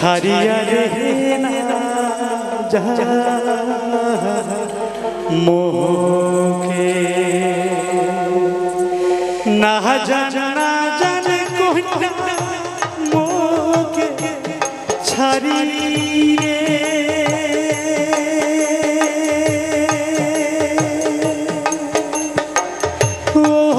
ছাড়িয়া রে মোহকে না জানা জানে মোকে ছাড়িয়ে ও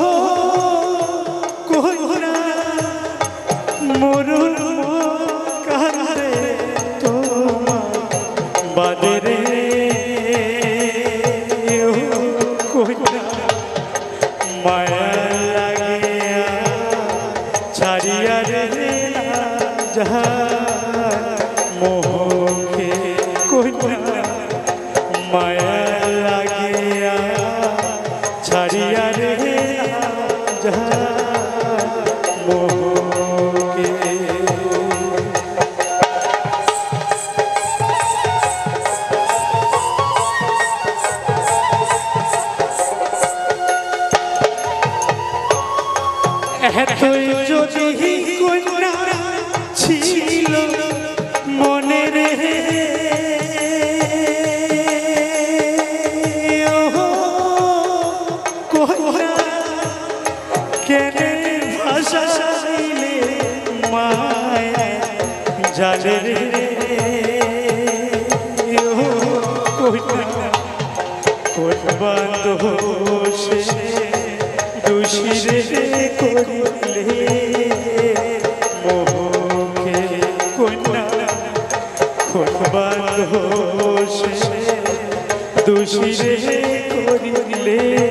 ছাড়িয়া রে যাহা মোহকে এতই যদি কন্যা ছিল মনে রে। জালে কোন বান্ধবসে দোষী রে করিলে মোহকে কন্যা কোন বান্ধবসে দোষী। রে করিলে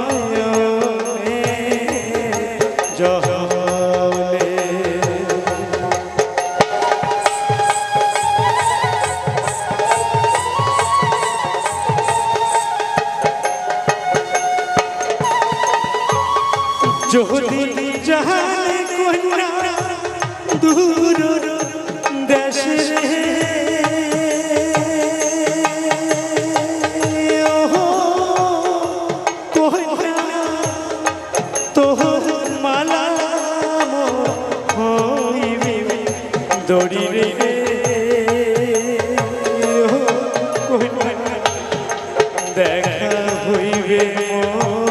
যদি জানে কন্যা দূর দেশে দেখা হইবে মোর